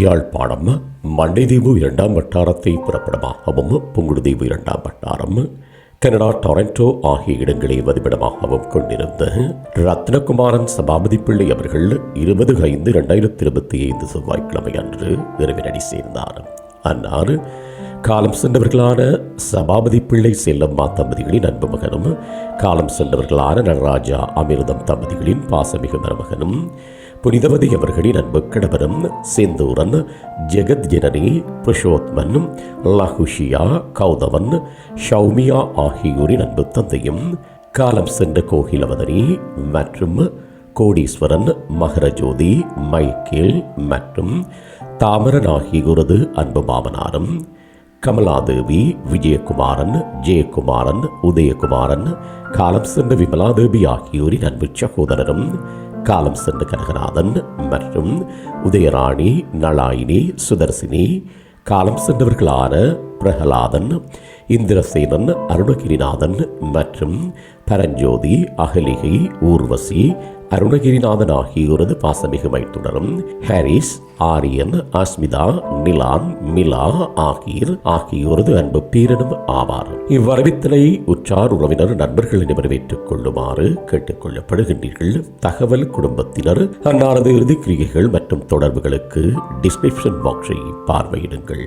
யாழ்ப்பாணம் மண்டைதீவு இரண்டாம் வட்டாரத்தை புறப்படமாகவும் புங்குடுதீவு இரண்டாம் வட்டாரம் கனடா டொரண்டோ ஆகிய இடங்களை வதிவிடமாகவும் கொண்டிருந்த ரத்னகுமாரன் சபாபதி பிள்ளை அவர்கள் இருபது ஐந்து இரண்டாயிரத்தி இருபத்தி ஐந்து செவ்வாய்க்கிழமை அன்று இறைவனடி சேர்ந்தார். அன்னார் காலம் சென்றவர்களான சபாபதி பிள்ளை செல்லம்மா தம்பதிகளின் அன்பு மகனும் காலம் சென்றவர்களான நடராஜா அமிர்தம் தம்பதிகளின் பாசமிகு மருமகனும் புனிதவதி அவர்களின் அன்பு கணவரும் செந்தூரன் ஜெகத் ஜனனி புருஷோத்மன் லகுஷியா கௌதவன் ஷௌமியா ஆகியோரின் அன்பு தந்தையும் காலம் சென்ற கோகிலவதனி மற்றும் கோடீஸ்வரன் மகரஜோதி மைக்கேல் மற்றும் தாமரன் ஆகியோரது அன்பு மாமனாரும் கமலாதேவி விஜயகுமாரன் ஜெயக்குமாரன் உதயகுமாரன் காலம் சென்ற விமலாதேவி ஆகியோரின் அன்பு சகோதரரும் காலம் சென்ற கனகநாதன் மற்றும் உதயராணி நளாயினி சுதர்சினி காலம் சென்றவர்களான பிரகலாதன் இந்திரசேனன் அருணகிரிநாதன் மற்றும் பரஞ்சோதி அகலிகை ஊர்வசி அருணகிரிநாதன் ஆகியோரது பாசமிகு மைத்துடரும் ஹாரிஸ் ஆரியன் அஸ்மிதா நிலான் மிலா ஆகியோர் ஆகியோரது அன்பு பேரனும் ஆவார். இவ்வரவித்தலை உற்றார் உறவினர் நண்பர்கள் நிறைவேற்றுக் கொள்ளுமாறு கேட்டுக்கொள்ளப்படுகின்றீர்கள் தகவல் குடும்பத்தினர் அன்னாரது இறுதி கிரியைகள் மற்றும் தொடர்புகளுக்கு டிஸ்கிரிப்ஷன் பாக்ஸை பார்வையிடுங்கள்.